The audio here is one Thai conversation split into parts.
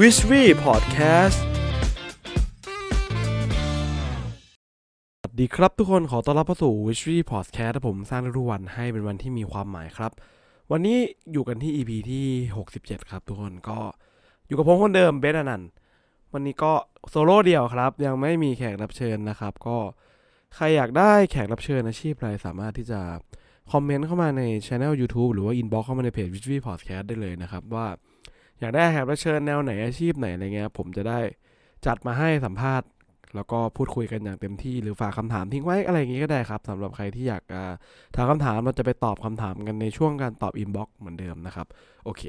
วิชวีพอดแคสต์สวัสดีครับทุกคนขอต้อนรับเข้าสู่ w i s h w y Podcast ผมสร้างทุกวันให้เป็นวันที่มีความหมายครับ วันนี้อยู่กันที่ EP ที่ 67 ครับทุกคนก็อยู่กับผมคนเดิมเบสอนันต์วันนี้ก็โซโล่เดียวครับ ยังไม่มีแขกรับเชิญนะครับ ก็ใครอยากได้แขกรับเชิญอาชีพอะไรสามารถที่จะคอมเมนต์เข้ามาใน Channel YouTube หรือว่า Inbox เข้ามาในเพจ w i s h w y Podcast ได้เลยนะครับว่า อยากได้แขกรับเชิญแนวไหนอาชีพไหนอะไรเงี้ยผมจะได้จัดมาให้สัมภาษณ์ แล้วก็พูดคุยกันอย่างเต็มที่หรือฝากคำถามทิ้งไว้อะไรอย่างงี้ก็ได้ครับสำหรับใครที่อยากถามคำถามเราจะไปตอบคำถามกันในช่วงการตอบอินบ็อกซ์เหมือนเดิมนะครับโอเค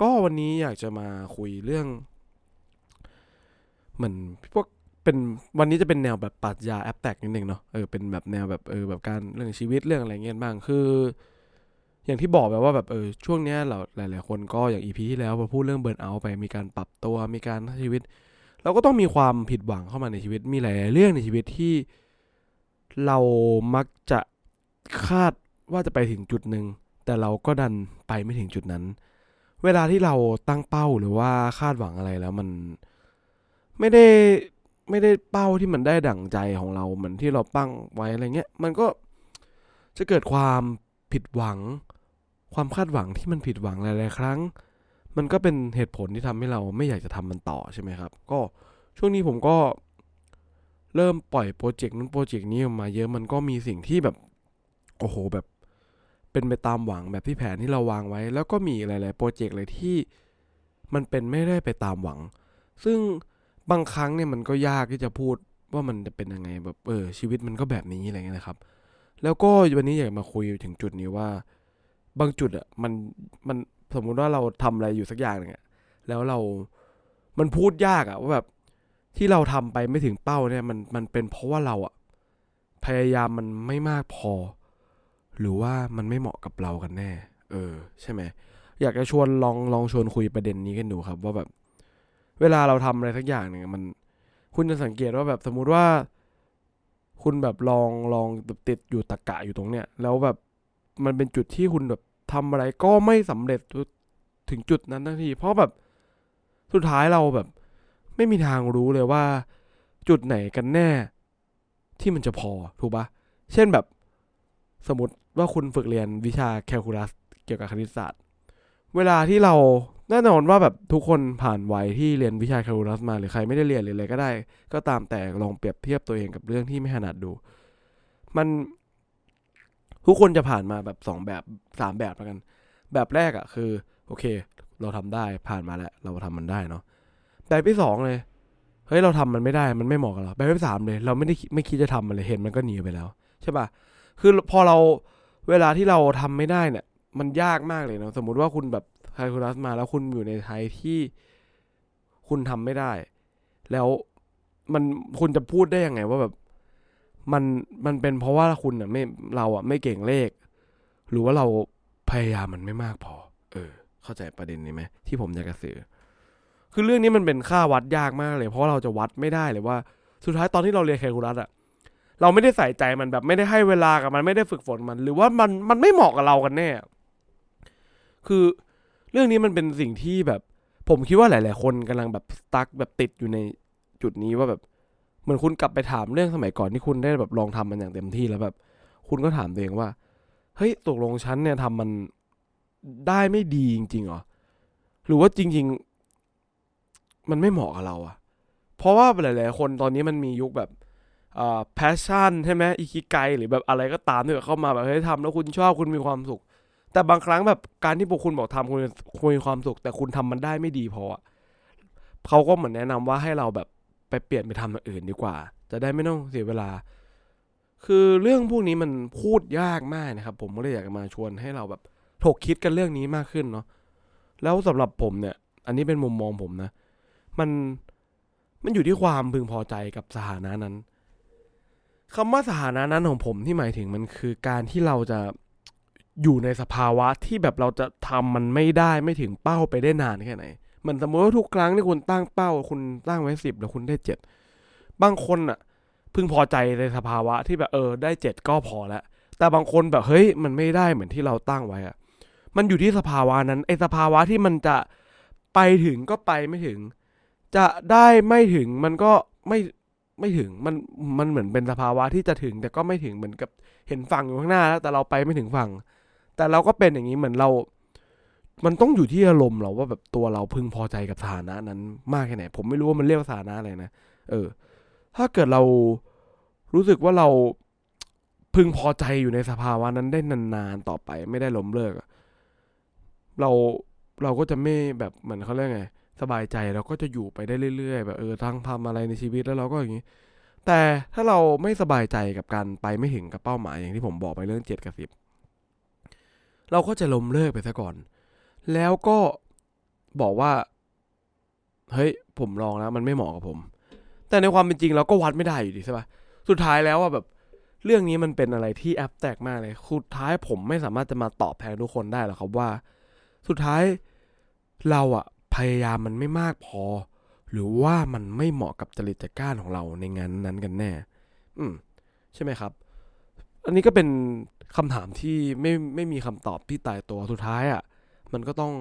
ก็วันนี้อยากจะมาคุยเรื่องเหมือนพวกเป็นวันนี้จะเป็นแนวแบบปรัชญาแอปแตกนิดนึงเนาะเออเป็นแบบแนวแบบเออแบบการเรื่องชีวิตเรื่องอะไรเงี้ยบ้างคือ อย่างที่บอกแบบว่าแบบเออช่วงเนี้ยเราหลาย ๆ คนก็อย่างอีพีที่แล้วพอพูดเรื่องเบิร์นเอาไปมีการปรับตัวมีการใช้ชีวิต เราก็ต้องมีความผิดหวังเข้ามาในชีวิตมีหลายๆเรื่องในชีวิตที่ เรามักจะคาดว่าจะไปถึงจุดหนึ่งแต่เราก็ดันไปไม่ถึงจุดนั้น เวลาที่เราตั้งเป้าหรือว่าคาดหวังอะไรแล้วมัน ไม่ได้ไม่ได้เป้าที่มันได้ดั่งใจของเราเหมือนที่เราปั้งไว้อะไรเงี้ยมันก็จะเกิดความผิดหวัง ความคาดหวังที่มันผิดหวังหลายๆครั้ง มันก็เป็นเหตุผลที่ทำให้เราไม่อยากจะทำมันต่อใช่ไหมครับ ก็ช่วงนี้ผมก็เริ่มปล่อยโปรเจกต์นั้นโปรเจกต์นี้ออกมาเยอะมันก็มีสิ่งที่แบบโอ้โหแบบเป็นไปตามหวังแบบที่แผนที่เราวางไว้ แล้วก็มีหลาย ๆ โปรเจกต์เลยที่มันเป็นไม่ได้ไปตามหวัง ซึ่งบางครั้งเนี่ยมันก็ยากที่จะพูดว่ามันจะเป็นยังไงแบบเออชีวิตมันก็แบบนี้อะไรเงี้ยนะครับ แล้วก็วันนี้อยากมาคุยถึงจุดนี้ว่า บางจุดอะมันมันสมมุติว่าเราทำอะไรอยู่สักอย่างหนึงอะแล้วเรา มันพูดยากอะว่าแบบที่เราทำไปไม่ถึงเป้าเนี่ย มันมันเป็นเพราะว่าเราอะพยายามมันไม่มากพอ หรือว่ามันไม่เหมาะกับเรากันแน่ เออ ใช่ไหมอยากจะชวนลองลองชวนคุยประเด็นนี้กันดูครับ ว่าแบบ เวลาเราทำอะไรสักอย่างหนึ่งมัน คุณจะสังเกตว่าแบบสมมุติว่า คุณแบบลองลองติดอยู่ตะกะอยู่ตรงเนี้ยแล้วแบบ มันเป็นจุดที่คุณแบบทำอะไรก็ไม่สำเร็จถึงจุดนั้นทันที เพราะแบบสุดท้ายเราแบบ ไม่มีทางรู้เลยว่า จุดไหนกันแน่ ที่มันจะพอถูกปะเช่นแบบสมมติว่าคุณฝึกเรียนวิชาแคลคูลัสเกี่ยวกับคณิตศาสตร์ เวลาที่เราแน่นอนว่าแบบทุกคนผ่านวัยที่เรียนวิชาแคลคูลัสมาหรือใครไม่ได้เรียนหรืออะไรก็ได้ ก็ตามแต่ลองเปรียบเทียบตัวเองกับเรื่องที่ไม่ถนัดดู มัน ทุกคนจะผ่านมาแบบสองแบบสามแบบแล้วกัน แบบแรกอะคือ โอเค เราทำได้ผ่านมาแล้ว เราทำมันได้เนาะแบบที่สองเลยเฮ้ยเราทำมันไม่ได้มันไม่เหมาะกับเราแบบที่สามเลย เราไม่ได้ไม่คิดจะทำมันเลยเห็นมันก็หนีไปแล้วใช่ปะคือพอเราเวลาที่เราทำไม่ได้เนี่ย มันยากมากเลยเนาะสมมุติว่าคุณแบบไคลคูลัสมาแล้วคุณอยู่ในไทยที่คุณทำไม่ได้ แล้วมันคุณจะพูดได้ยังไงว่าแบบ มันมันเป็นเพราะว่าคุณอะไม่เราอะไม่เก่งเลข หรือว่าเราพยายามมันไม่มากพอ เออ เข้าใจประเด็นนี้ไหมที่ผมอยากจะสื่อคือเรื่องนี้มันเป็นค่าวัดยากมากเลย เพราะเราจะวัดไม่ได้เลยว่า สุดท้ายตอนที่เราเรียนแคลคูลัสอะเราไม่ได้ใส่ใจมันแบบไม่ได้ให้เวลากับมันไม่ได้ฝึกฝนมัน หรือว่ามันมันไม่เหมาะกับเรากันแน่ คือเรื่องนี้มันเป็นสิ่งที่แบบ ผมคิดว่าหลาย ๆ คนกำลังแบบสตั๊กแบบติดอยู่ในจุดนี้ว่าแบบ เหมือนคุณกลับไปถามเรื่องสมัยก่อนที่คุณได้แบบลองทำมันอย่างเต็มที่แล้วแบบ คุณก็ถามตัวเองว่า เฮ้ยตกลงฉันเนี่ยทำมันได้ไม่ดีจริงๆหรอ หรือว่าจริง ๆ มันไม่เหมาะกับเราอะเพราะว่าหลาย ๆ คนตอนนี้มันมียุคแบบอ่า passion ใช่ไหมอิคิไกหรือแบบอะไรก็ตามที่แบบเข้ามาแบบเฮ้ยทำแล้วคุณชอบคุณมีความสุข แต่บางครั้งแบบการที่พวกคุณบอกทำคุณคุณมีความสุข แต่คุณทำมันได้ไม่ดีพอเขาก็เหมือนแนะนำว่าให้เราแบบ ไปเปลี่ยนไปทำอย่างอื่นดีกว่า จะได้ไม่ต้องเสียเวลา คือเรื่องพวกนี้มันพูดยากมากนะครับ ผมก็เลยอยากจะมาชวนให้เราแบบถกคิดกันเรื่องนี้มากขึ้นเนาะแล้วสำหรับผมเนี่ย อันนี้เป็นมุมมองผมนะ มันมันอยู่ที่ความพึงพอใจกับสถานะนั้นคำว่าสถานะนั้นของผมที่หมายถึงมันคือการที่เราจะอยู่ในสภาวะที่แบบเราจะทำมันไม่ได้ไม่ถึงเป้าไปได้นานแค่ไหน เหมือนสมมติว่าทุกครั้งที่คุณตั้งเป้า คุณตั้งไว้สิบแล้วคุณได้เจ็ดบางคนอะพึงพอใจในสภาวะที่แบบเออได้เจ็ดก็พอแล้วแต่บางคนแบบเฮ้ยมันไม่ได้เหมือนที่เราตั้งไว้อะมันอยู่ที่สภาวะนั้นไอสภาวะที่มันจะไปถึงก็ไปไม่ถึง จะได้ไม่ถึงมันก็ไม่ไม่ถึงมันมันเหมือนเป็นสภาวะที่จะถึง แต่ก็ไม่ถึงเหมือนกับเห็นฝั่งอยู่ข้างหน้าแล้วแต่เราไปไม่ถึงฝั่ง แต่เราก็เป็นอย่างนี้เหมือนเรา มันต้องอยู่ที่อารมณ์เราว่าแบบตัวเราพึงพอใจกับสถานะนั้นมากแค่ไหน ผมไม่รู้ว่ามันเรียกว่าสถานะอะไรนะ เออ ถ้าเกิดเรารู้สึกว่าเราพึงพอใจอยู่ในสภาวะนั้นได้นานๆต่อไป ไม่ได้ล้มเลิกเราเราก็จะไม่แบบเหมือนเขาเรียกไง สบายใจเราก็จะอยู่ไปได้เรื่อยๆ แบบเออทั้งทำอะไรในชีวิตแล้วเราก็อย่างนี้ แต่ถ้าเราไม่สบายใจกับการไปไม่ถึงกับเป้าหมายอย่างที่ผมบอกไปเรื่องเจ็ดกับสิบเราก็จะล้มเลิกไปซะก่อน แล้วก็บอกว่า เฮ้ย ผมลองแล้วมันไม่เหมาะกับผม แต่ในความเป็นจริงเราก็วัดไม่ได้อยู่ดีใช่ปะสุดท้ายแล้วอะแบบ เรื่องนี้มันเป็นอะไรที่แอบแตกมากเลยสุดท้ายผมไม่สามารถจะมาตอบแทนทุกคนได้หรอกครับว่า สุดท้ายเราอะพยายามมันไม่มากพอ หรือว่ามันไม่เหมาะกับจริตจักร้านของเราในงานนั้นกันแน่ อืม ใช่ไหมครับ อันนี้ก็เป็นคำถามที่ไม่ไม่มีคำตอบที่ตายตัวสุดท้ายอะ่ะ มันก็ต้อง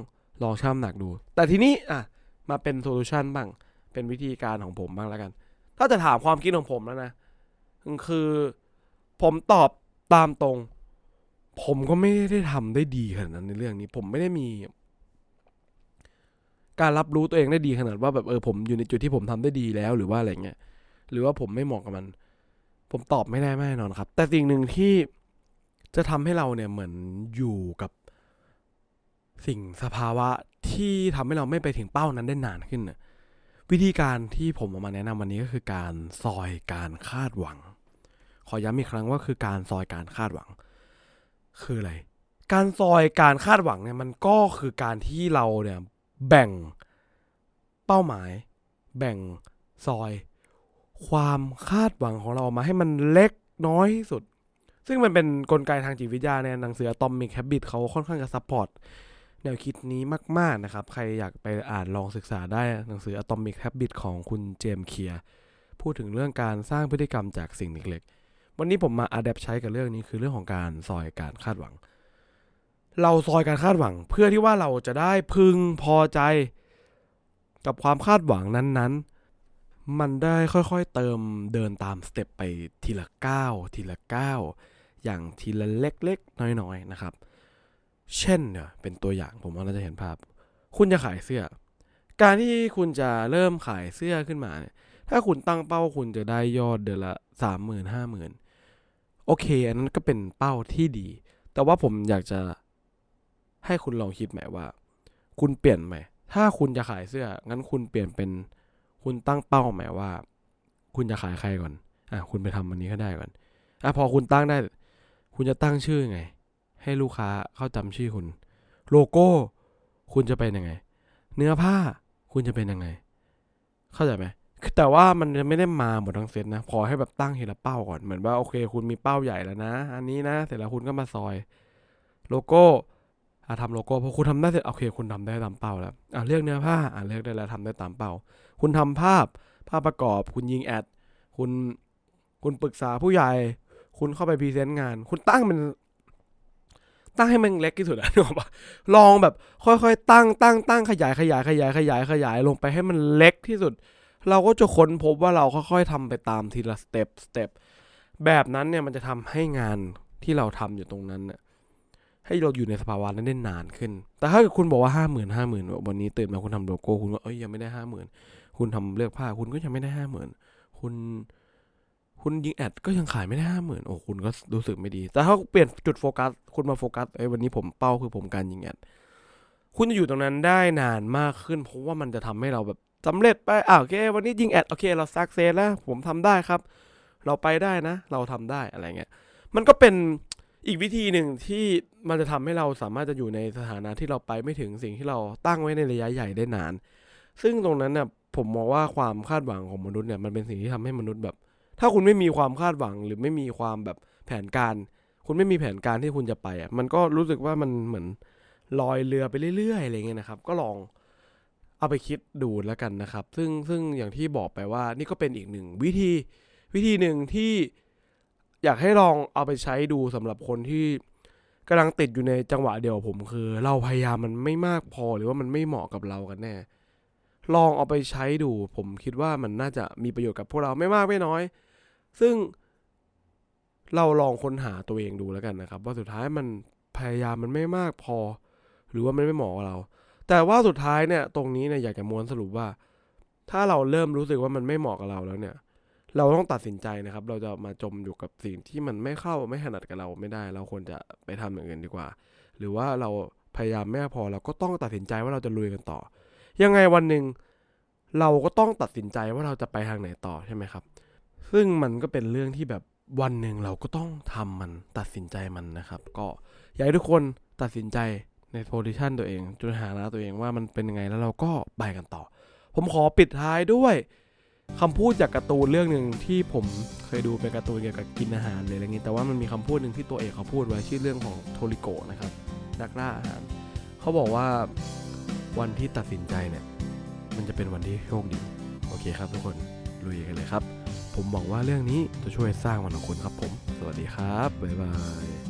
ลองชั่งน้ำหนักดู แต่ทีนี้อะมาเป็นโซลูชันบ้าง เป็นวิธีการของผมบ้างแล้วกัน ถ้าจะถามความคิดของผมแล้วนะ คือผมตอบตามตรง ผมก็ไม่ได้ทำได้ดีขนาดนั้นในเรื่องนี้ ผมไม่ได้มี การรับรู้ตัวเองได้ดีขนาดว่าแบบเออผมอยู่ในจุดที่ผมทำได้ดีแล้วหรือว่าอะไรเงี้ย หรือว่าผมไม่เหมาะกับมัน ผมตอบไม่ได้แน่นอนครับ แต่สิ่งหนึ่งที่จะทำให้เราเนี่ยเหมือนอยู่กับ สิ่งสภาวะที่ทำให้เราไม่ไปถึงเป้านั้นได้นานขึ้น วิธีการที่ผมเอามาแนะนำวันนี้ก็คือการซอยการคาดหวัง ขอย้ำอีกครั้งว่าคือการซอยการคาดหวัง คืออะไร การซอยการคาดหวังเนี่ยมันก็คือการที่เราเนี่ยแบ่งเป้าหมาย แบ่งซอย ความคาดหวังของเรามาให้มันเล็กน้อยที่สุด ซึ่งมันเป็นนกลไกทางจิตวิทยาในหนังสือ Atomic Habit เขาค่อนข้างจะซัพพอร์ต แนวคิดนี้มาก ๆ นะครับ ใครอยากไปอ่านลองศึกษาได้หนังสือ Atomic Habit ของคุณเจมส์เคียร์พูดถึงเรื่องการสร้างพฤติกรรมจากสิ่งเล็กๆ วันนี้ผมมาอัดแอปใช้กับเรื่องนี้คือเรื่องของการซอยการคาดหวัง เราซอยการคาดหวังเพื่อที่ว่าเราจะได้พึงพอใจ กับความคาดหวังนั้น ๆ มันได้ค่อยๆเติมเดินตามสเต็ปไปทีละก้าวทีละก้าวอย่างทีละเล็กๆ น้อยๆ นะครับ เช่นเนี่ยเป็นตัวอย่างผมว่าเราจะเห็นภาพ คุณจะขายเสื้อ การที่คุณจะเริ่มขายเสื้อขึ้นมาเนี่ยถ้าคุณตั้งเป้าคุณจะได้ยอดเดือนละสามหมื่นห้าหมื่นโอเค อันนั้นก็เป็นเป้าที่ดี แต่ว่าผมอยากจะให้คุณลองคิดใหม่ว่า คุณเปลี่ยนไหมถ้าคุณจะขายเสื้อ งั้นคุณเปลี่ยนเป็น คุณตั้งเป้าใหม่ว่า คุณจะขายใครก่อน อะ คุณไปทำอันนี้ก็ได้ก่อน อะ พอคุณตั้งได้ คุณจะตั้งชื่อไง ให้ลูกค้าเขาจำชื่อคุณ โลโก้ คุณจะเป็นยังไง เนื้อผ้าคุณจะเป็นยังไง เข้าใจไหมแต่ว่ามันจะไม่ได้มาหมดทั้งเซตนะ พอให้แบบตั้งทีละเป้าก่อน เหมือนว่าโอเค คุณมีเป้าใหญ่แล้วนะ อันนี้นะ เสร็จแล้วคุณก็มาซอย โลโก้อะทำโลโก้พอคุณทำได้เสร็จโอเค คุณทำได้ตามเป้าแล้วอะเลือกเนื้อผ้าอะเลือกได้แล้วทำได้ตามเป้า คุณทำภาพภาพประกอบ คุณยิงแอด คุณคุณปรึกษาผู้ใหญ่ คุณเข้าไปพรีเซนต์งาน คุณตั้งมัน ตั้งให้มันเล็กที่สุดอะนึกออกปะลองแบบค่อยๆ ตั้งตั้งตั้งขยายขยายขยายขยายขยายลงไปให้มันเล็กที่สุด เราก็จะค้นพบว่าเราค่อยๆทำไปตามทีละสเต็ปสเต็ปแบบนั้นเนี่ยมันจะทำให้งานที่เราทำอยู่ตรงนั้นน่ะให้เราอยู่ในสภาวะนั้นได้นานขึ้น แต่ถ้าเกิดคุณบอกว่าห้าหมื่นห้าหมื่นวันนี้ตื่นมาคุณทำโลโก้คุณก็เอ้ยยังไม่ได้ห้าหมื่นคุณทำเลือกผ้าคุณก็ยังไม่ได้ห้าหมื่นคุณ คุณยิงแอดก็ยังขายไม่ได้ห้าหมื่นโอ้คุณก็รู้สึกไม่ดี แต่ถ้าเปลี่ยนจุดโฟกัส คุณมาโฟกัสเอ้วันนี้ผมเป้าคือผมการยิงแอดคุณจะอยู่ตรงนั้นได้นานมากขึ้น เพราะว่ามันจะทำให้เราแบบสำเร็จไปอ่าโอเค วันนี้ยิงแอดโอเค เราสักเซสแล้ว ผมทำได้ครับ เราไปได้นะ เราทำได้อะไรเงี้ยมันก็เป็นอีกวิธีหนึ่งที่มันจะทำให้เราสามารถจะอยู่ในสถานะที่เราไปไม่ถึงสิ่งที่เราตั้งไว้ในระยะใหญ่ได้นาน ซึ่งตรงนั้นเนี่ยผมมองว่าความคาดหวังของมนุษย์เนี่ยมันเป็นสิ่งที่ทำให้มนุษย์แบบ ถ้าคุณไม่มีความคาดหวังหรือไม่มีความแบบแผนการ คุณไม่มีแผนการที่คุณจะไปอะมันก็รู้สึกว่ามันเหมือนลอยเรือไปเรื่อยๆอะไรเงี้ยนะครับ ก็ลองเอาไปคิดดูแล้วกันนะครับ ซึ่งซึ่งอย่างที่บอกไปว่านี่ก็เป็นอีกหนึ่งวิธีวิธีหนึ่งที่อยากให้ลองเอาไปใช้ดูสำหรับคนที่กำลังติดอยู่ในจังหวะเดียวผมคือ เราพยายามมันไม่มากพอหรือว่ามันไม่เหมาะกับเรากันแน่ลองเอาไปใช้ดู ผมคิดว่ามันน่าจะมีประโยชน์กับพวกเราไม่มากไม่น้อย ซึ่งเราลองค้นหาตัวเองดูแล้วกันนะครับ ว่าสุดท้ายมันพยายามมันไม่มากพอ หรือว่ามันไม่เหมาะกับเรา แต่ว่าสุดท้ายเนี่ยตรงนี้เนี่ยอยากจะม้วนสรุปว่า ถ้าเราเริ่มรู้สึกว่ามันไม่เหมาะกับเราแล้วเนี่ย เราต้องตัดสินใจนะครับ เราจะมาจมอยู่กับสิ่งที่มันไม่เข้าไม่ถนัดกับเราไม่ได้ เราควรจะไปทำอย่างอื่นดีกว่า หรือว่าเราพยายามไม่พอเราก็ต้องตัดสินใจว่าเราจะลุยกันต่อ ยังไงวันหนึ่งเราก็ต้องตัดสินใจว่าเราจะไปทางไหนต่อใช่ไหมครับ ซึ่งมันก็เป็นเรื่องที่แบบวันหนึ่งเราก็ต้องทำมันตัดสินใจมันนะครับ ก็อยากให้ทุกคนตัดสินใจในโพซิชันตัวเองจนหาแล้วตัวเองว่ามันเป็นยังไงแล้วเราก็ไปกันต่อ ผมขอปิดท้ายด้วยคำพูดจากการ์ตูนเรื่องหนึ่งที่ผมเคยดูเป็นการ์ตูนเกี่ยวกับกินอาหารเลยอะไรเงี้ยแต่ว่ามันมีคำพูดหนึ่งที่ตัวเอกเขาพูดไว้ชื่อเรื่องของโทริโกนะครับนักล่าอาหารเขาบอกว่าวันที่ตัดสินใจเนี่ย มันจะเป็นวันที่โชคดี โอเคครับทุกคนลุยกันเลยครับ ผมหวังว่าเรื่องนี้จะช่วยสร้างวันของคุณครับผม สวัสดีครับ บ๊ายบาย